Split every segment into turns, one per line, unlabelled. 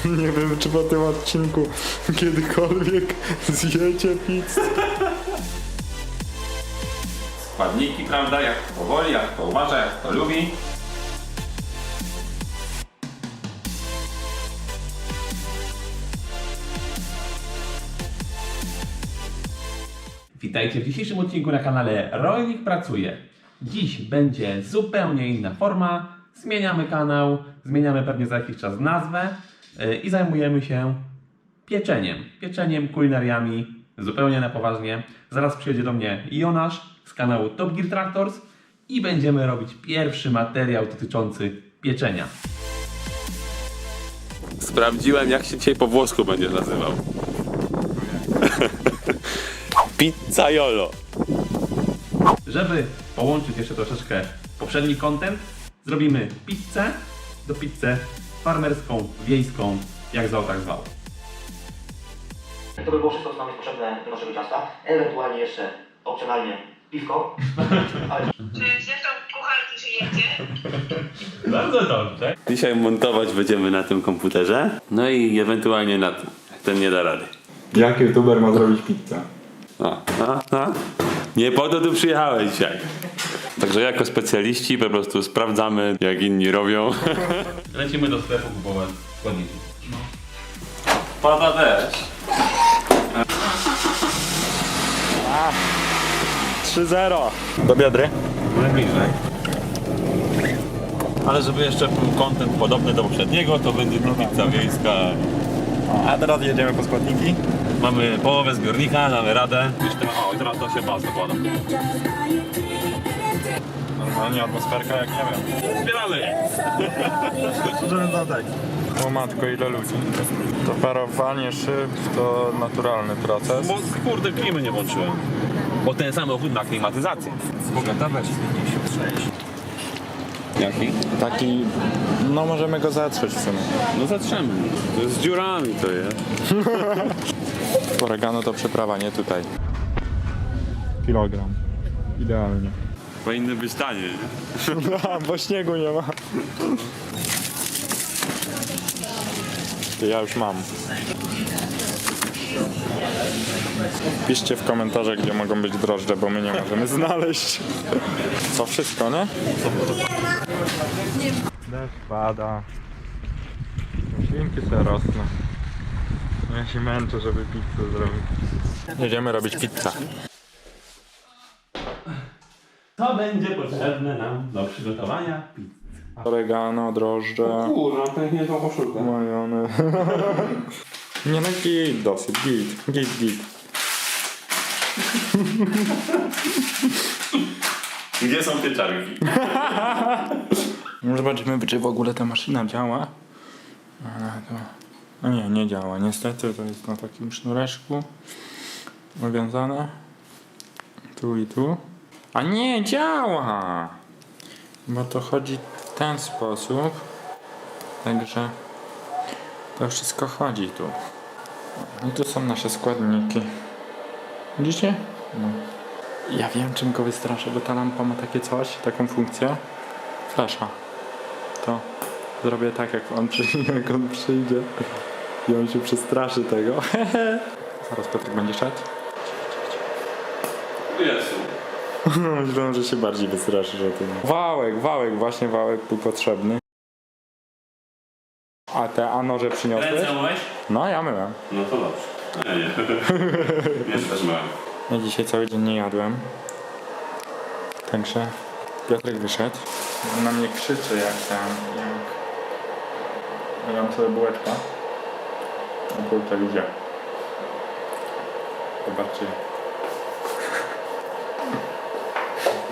Nie wiem, czy po tym odcinku kiedykolwiek zjecie pizzę.
Składniki, prawda? Jak to powoli, jak to uważa, jak to lubi. Witajcie w dzisiejszym odcinku na kanale Rolnik Pracuje. Dziś będzie zupełnie inna forma. Zmieniamy kanał, zmieniamy pewnie za jakiś czas nazwę i zajmujemy się pieczeniem. Pieczeniem, kulinariami, zupełnie na poważnie. Zaraz przyjedzie do mnie Jonasz z kanału Top Gear Tractors i będziemy robić pierwszy materiał dotyczący pieczenia. Sprawdziłem, jak się dzisiaj po włosku będziesz nazywał. Pizzaiolo. Żeby połączyć jeszcze troszeczkę poprzedni content, zrobimy pizzę do pizzę farmerską, wiejską, jak zwał, tak zwał.
To by było wszystko, co nam jest potrzebne do naszego ciasta. Ewentualnie jeszcze opcjonalnie piwko. Ale
Czy zresztą kucharki?
Bardzo dobrze. Dzisiaj montować będziemy na tym komputerze, no i ewentualnie na tym. Ten nie da rady.
Jak youtuber ma zrobić pizzę?
A, a, a. Nie po to tu przyjechałeś dzisiaj. Także jako specjaliści po prostu sprawdzamy, jak inni robią. Lecimy do sklepu kupować składniki. Pada deszcz.
3-0. Do biedry.
Najbliżej. Ale żeby jeszcze był content podobny do poprzedniego, to będzie to pizza wiejska.
A teraz jedziemy po składniki.
Mamy połowę zbiornika, mamy radę. Jeszcze, o, i teraz to się pas dokłada.
Normalnie atmosferka jak nie wiem.
Zbieramy!
Możemy zadać. O matko, ile ludzi. To parowanie szyb to naturalny proces.
Bo kurde klimy nie włączyłem. Bo ten samochód ma klimatyzację. Bogata wersja. Jaki?
Taki, no możemy go zatrzeć w sumie.
No zatrzemy. To jest z dziurami to jest.
Oregano to przyprawa, nie tutaj. Kilogram. Idealnie.
Powinny być tanie, nie?
bo śniegu nie ma. To ja już mam. Piszcie w komentarzach, gdzie mogą być drożdże, bo my nie możemy znaleźć. Co wszystko, nie? Deszcz pada. Świnki sobie rosną. Ja się męczę, żeby pizzę zrobić. Jedziemy robić pizzę.
To będzie potrzebne nam do przygotowania pizzy.
Oregano, drożdże.
Kurwa, pewnie tą koszulkę.
Majony. Nie no git dosyć, git, git, git.
Gdzie są pieczarki?
No Zobaczymy, czy w ogóle ta maszyna działa. Ale to... No nie, nie działa. Niestety to jest na takim sznureczku nawiązane. Tu i tu. A nie, działa! Bo to chodzi w ten sposób. Także to wszystko chodzi tu. I tu są nasze składniki. Widzicie? No. Ja wiem czym go wystraszę, bo ta lampa ma takie coś, taką funkcję. Flasza. To zrobię tak jak on, jak on przyjdzie i on się przestraszy tego. Zaraz Patryk będzie szedł.
Jezu.
Myślałem, że się bardziej wystraszysz o tym. Wałek, wałek, właśnie wałek był potrzebny. A te a noże przyniosłeś?
Ręce umyłeś?
No ja myłem.
No to dobrze. Nie, nie. Ja też mam.
Ja dzisiaj cały dzień nie jadłem. Także Piotrek wyszedł. Na mnie krzyczy jak tam, jak... Mam sobie bułeczka. O kurczę, gdzie? Zobaczcie.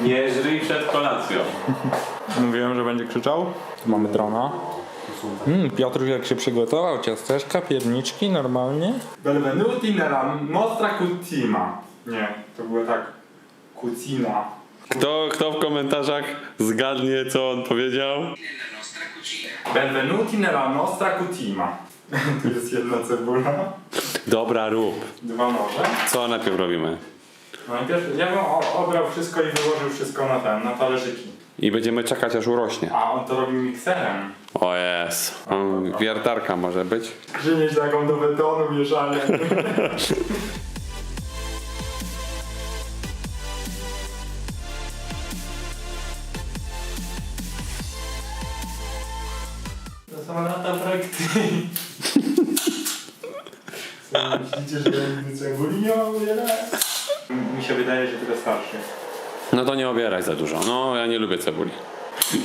Nie żryj przed kolacją.
Mówiłem, że będzie krzyczał. Tu mamy drona. Mm, Piotr jak się przygotował, ciasteczka, pierniczki, normalnie. Benvenuti nella nostra cucina. Nie, to było tak. Cucina.
Kto, kto w komentarzach zgadnie, co on powiedział?
Benvenuti nella nostra cucina. tu jest jedna cebula,
Dobra, rób.
dwa noże.
Co najpierw robimy?
No i pierwszy, ja bym o- obrał wszystko i wyłożył wszystko na ten, na talerzyki.
i będziemy czekać aż urośnie.
A on to robi mikserem.
O jest. On, wiertarka może być.
Przynieść taką do betonu mieszanie. są lata praktyki. Co myślicie, że ja nigdy cebuli nie mam ubierać? Mi się wydaje, że tylko starszy.
No to nie obieraj za dużo. No ja nie lubię cebuli.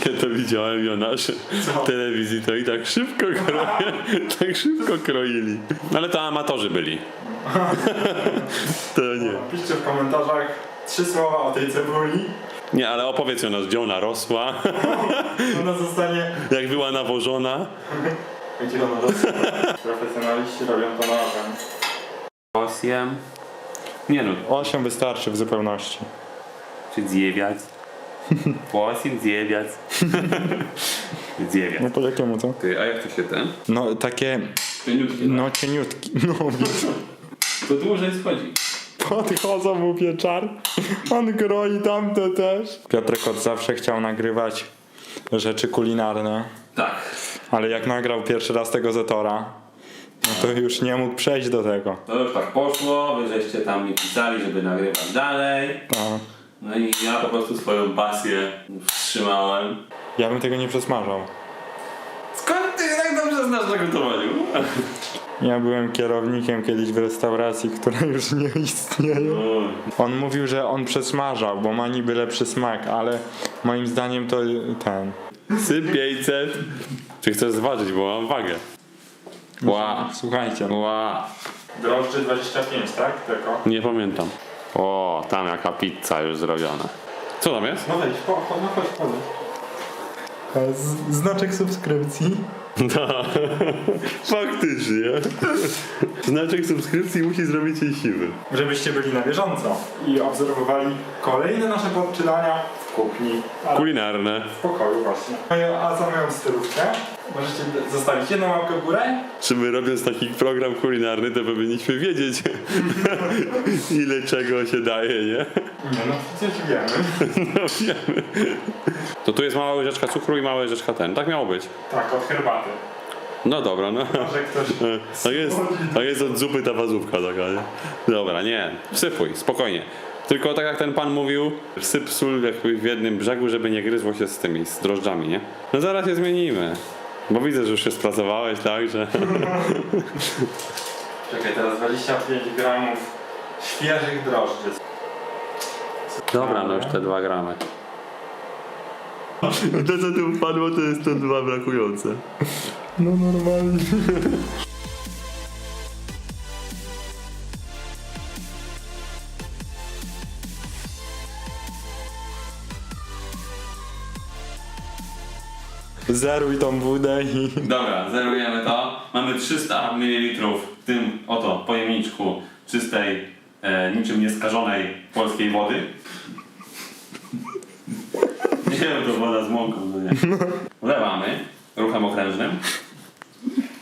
Ja to widziałem Jonasz w telewizji, to i tak szybko kroje, tak szybko kroili. Ale to amatorzy byli. To nie.
Piszcie w komentarzach trzy słowa o tej cebuli.
Nie, ale opowiedz Jonasz, gdzie ona rosła,
Ona zostanie...
jak była nawożona.
Gdzie ona rosła? Profesjonaliści robią to nożem.
Osiem. Nie no,
8 wystarczy w zupełności.
czy dziewiać. Osiem, dziewiać. Dziewiać.
No po jakiemu to?
Ty, a jak to się ten?
No takie,
Cieniutkie.
no cieniutki. No
To dłużej schodzi.
Podchodzą mu pieczar. On kroi tamte też. Piotrek od zawsze chciał nagrywać rzeczy kulinarne.
Tak.
Ale jak nagrał pierwszy raz tego Zetora, no to już nie mógł przejść do tego.
To już tak poszło, wy żeście tam mi pisali, żeby nagrywać dalej.
A
No i ja po prostu swoją pasję wstrzymałem.
ja bym tego nie przesmażał.
Skąd ty tak dobrze znasz na gotowaniu?
Ja byłem kierownikiem kiedyś w restauracji, która już nie istnieje. On mówił, że on przesmażał, bo ma niby lepszy smak, ale moim zdaniem to ten.
Syp 500. Czy chcesz zważyć, bo mam wagę. Ła.
Słuchajcie.
Ła.
Drożdże 25, tak? Tylko.
Nie pamiętam. O, tam jaka pizza już zrobiona. Co tam jest?
No wejdź, no chodź, chodź. Znaczek subskrypcji.
No, faktycznie. Znaczek subskrypcji musi zrobić jej siły.
Żebyście byli na bieżąco i obserwowali kolejne nasze podczynania w kuchni. Ale
Kulinarne.
w pokoju właśnie. A za moją stylówkę możecie zostawić jedną łapkę w górę.
Czy my robiąc taki program kulinarny, to powinniśmy wiedzieć, ile czego się daje, nie?
Nie no, przecież wiemy.
No wiemy. To tu jest mała łyżeczka cukru i mała łyżeczka ten. Tak miało być.
Tak, od herbaty.
No dobra, no.
Że ktoś...
A jest, a jest od zupy ta wazówka taka, nie? Dobra, nie. Wsypuj, spokojnie. Tylko tak jak ten pan mówił, wsyp sól w jednym brzegu, żeby nie gryzło się z tymi, z drożdżami, nie? No zaraz je zmienimy. Bo widzę, że już się spracowałeś, tak, że...
Czekaj, teraz 25 gramów świeżych drożdży.
Dobra, no już te dwa gramy. To co tu wpadło, to jest to dwa brakujące.
No normalnie. Zeruj tą wódę i...
Dobra, zerujemy to. Mamy 300 ml w tym oto pojemniczku czystej, e, niczym nieskażonej polskiej wody. Nie wiem, to woda z mąką, no nie. Wlewamy ruchem okrężnym.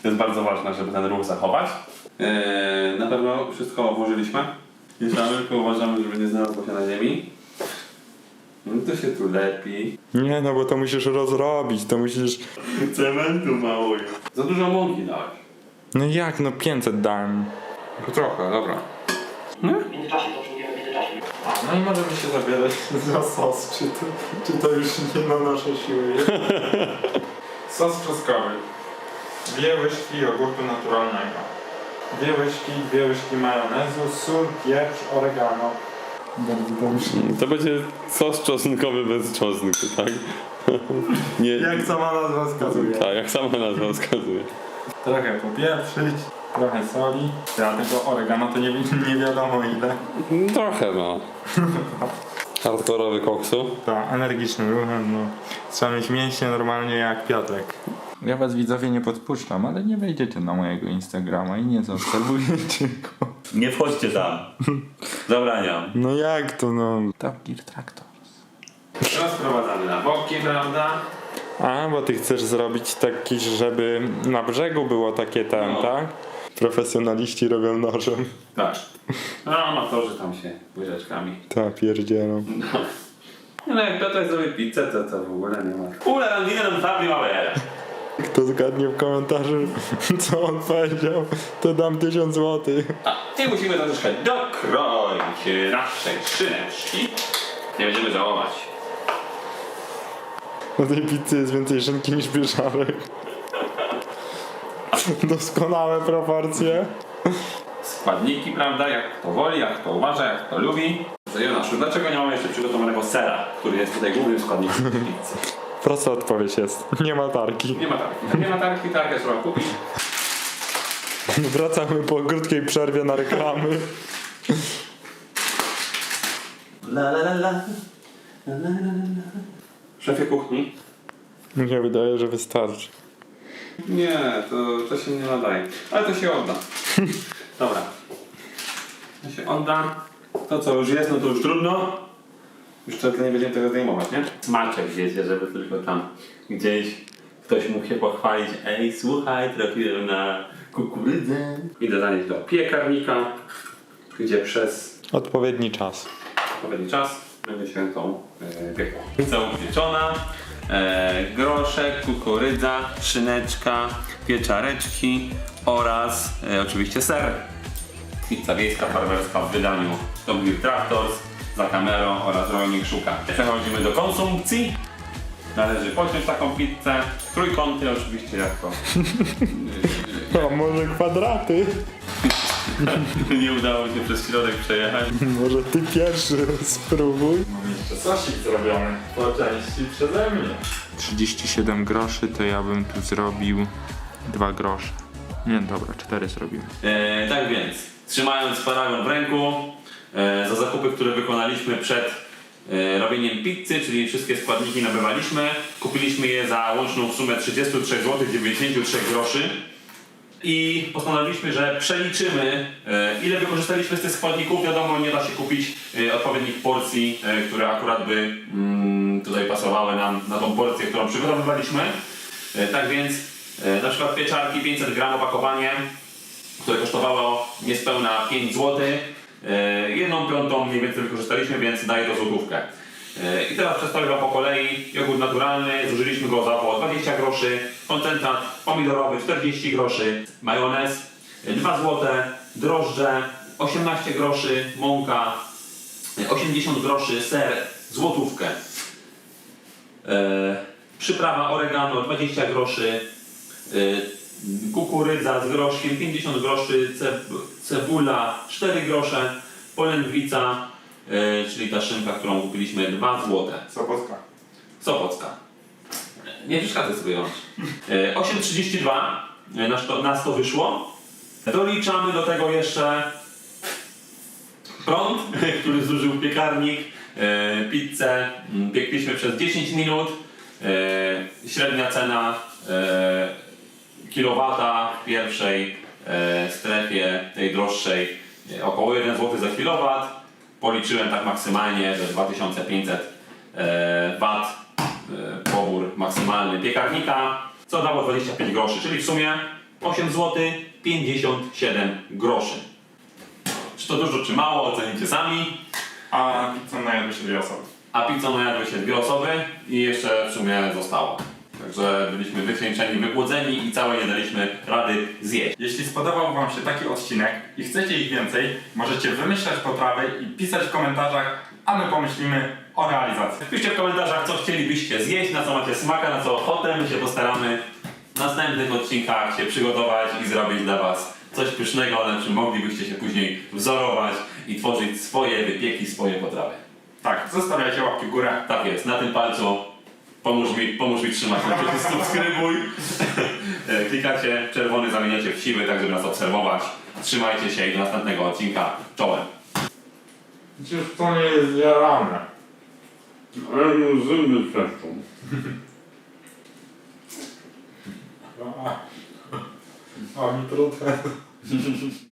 To jest bardzo ważne, żeby ten ruch zachować. E, na pewno wszystko włożyliśmy. Mieszamy, tylko uważamy, żeby nie znalazło się na ziemi. No to się tu lepi.
Nie no, bo to musisz rozrobić, to musisz...
Cementu mało jest. Za dużo mąki dałeś.
No jak, no 500 dałem.
Trochę, dobra.
W międzyczasie to przyjdziemy w międzyczasie.
No i możemy się zabierać za sos, czy to, czy to już nie na nasze siły jest? sos czosnkowy. Dwie łyżki jogurtu naturalnego. Dwie łyżki, dwie łyżki majonezu, sól, pieprz, oregano. Bardzo dobrze.
To będzie sos czosnkowy bez czosnku, tak? Nie,
Jak sama nazwa wskazuje.
tak, jak sama nazwa wskazuje.
Trochę popieprzyć, trochę soli. Ja tego oregano to nie, nie wiadomo ile.
Trochę no. Hardkorowy koksu.
Tak, energicznym ruchem, no. Trzeba mieć mięśnie normalnie jak Piotrek. Ja was widzowie nie podpuszczam, ale nie wejdziecie na mojego Instagrama i nie zaobserwujecie go.
Nie wchodźcie tam. Zabraniam.
No jak to no? Top Gear Tractor.
Rozprowadzamy na boki, prawda?
A, bo ty chcesz zrobić taki, żeby na brzegu było takie ten,
No.
tak? Profesjonaliści robią nożem.
Tak. A amatorzy tam się łyżeczkami.
Ta pierdzielą.
No jak Piotrek zrobi pizzę, to to w ogóle nie ma. Ule, tam nie nam farbi ma
Kto zgadnie w komentarzu, co on powiedział, to dam 1000 złotych.
A, i musimy troszeczkę dokroić naszej szyneczki. Nie będziemy żałować.
Na tej pizzy jest więcej szynki niż pieczarek. Doskonałe proporcje.
składniki, prawda? Jak kto woli, jak kto uważa, jak kto lubi. Jonaszu, dlaczego nie mamy jeszcze przygotowanego sera, który jest tutaj głównym składnikiem pizzy?
Prosta odpowiedź jest. Nie ma tarki.
Nie ma tarki. Jak nie ma tarki, tarkę trzeba kupić.
Wracamy po krótkiej przerwie na reklamy.
La la la la. La, la, la, la. Szefie kuchni?
Mi się wydaje, że wystarczy.
Nie, to, to się nie nadaje. Ale to się odda. Dobra. To się odda. To co już jest, no to już trudno. Już wtedy nie będziemy tego zdejmować, nie? Smaczek wiecie, żeby tylko tam gdzieś ktoś mógł się pochwalić. Ej, słuchaj, trafiłem na kukurydzę. Idę zanieść do piekarnika, gdzie przez
Odpowiedni czas.
odpowiedni czas będzie się tą e, piekło. Pizza upieczona, e, groszek, kukurydza, szyneczka, pieczareczki oraz e, oczywiście ser. Pizza wiejska farmerska w wydaniu Top Gear Tractors za kamerą oraz rolnik szuka. Przechodzimy do konsumpcji. Należy pociąć taką pizzę. Trójkąty oczywiście jak to
A może kwadraty?
nie udało się przez środek przejechać.
Może ty pierwszy spróbuj.
Mam jeszcze sosik zrobiony po części przeze mnie.
37 groszy to ja bym tu zrobił 2 grosze. Nie, dobra, 4 zrobimy.
E, tak więc, trzymając paragon w ręku, za zakupy, które wykonaliśmy przed e, robieniem pizzy, czyli wszystkie składniki nabywaliśmy, kupiliśmy je za łączną sumę 33 zł 93 groszy i postanowiliśmy, że przeliczymy e, ile wykorzystaliśmy z tych składników. Wiadomo, nie da się kupić e, odpowiednich porcji, e, które akurat by mm, tutaj pasowały nam na tą porcję, którą przygotowywaliśmy. E, tak więc e, na przykład pieczarki 500 gram opakowanie które kosztowało niespełna 5 zł. E, Jedną piątą mniej więcej wykorzystaliśmy, więc daje to złotówkę. E, I teraz przedstawię Wam po kolei. Jogurt naturalny, zużyliśmy go za około 20 groszy, koncentrat pomidorowy 40 groszy, majonez 2 zł, drożdże 18 groszy, mąka 80 groszy, ser złotówkę. E, przyprawa oregano 20 groszy, e, kukurydza z groszkiem 50 groszy, ceb, cebula 4 grosze, polędwica, e, czyli ta szynka, którą kupiliśmy 2 złote.
Sopotka.
Sopocka. Nie przeszkadzaj sobie ją. E, 8,32 e, na, to, na 100 wyszło. Doliczamy do tego jeszcze prąd, który zużył piekarnik, e, pizzę. mm, Piekliśmy przez 10 minut. E, średnia cena e, kilowata w pierwszej e, strefie, tej droższej, e, około 1 zł za kilowat. Policzyłem tak maksymalnie, że 2500 e, wat e, pobór maksymalny piekarnika, co dało 25 groszy, czyli w sumie 8 zł 57 groszy. Czy to dużo, czy mało, ocenicie sami.
A pizzą najadły się dwie osoby.
A pizzą najadły się dwie osoby i jeszcze w sumie zostało. Także byliśmy wycieńczeni, wygłodzeni i całe nie daliśmy rady zjeść.
Jeśli spodobał Wam się taki odcinek i chcecie ich więcej, możecie wymyślać potrawy i pisać w komentarzach, a my pomyślimy o realizacji.
Piszcie w komentarzach, co chcielibyście zjeść, na co macie smaka, na co ochotę. My się postaramy w następnych odcinkach się przygotować i zrobić dla Was coś pysznego, na czym moglibyście się później wzorować i tworzyć swoje wypieki, swoje potrawy.
Tak, zostawiajcie łapki w górę.
Tak jest, na tym palcu pomóż mi, pomóż mi trzymać ten przycisk subskrybuj. E, Klikacie, czerwony zamieniacie w siwy, tak żeby nas obserwować. Trzymajcie się i do następnego odcinka. Czołem.
Przecież to nie jest zjarane.
Ale już zęby przeszczą.
A mi trudno.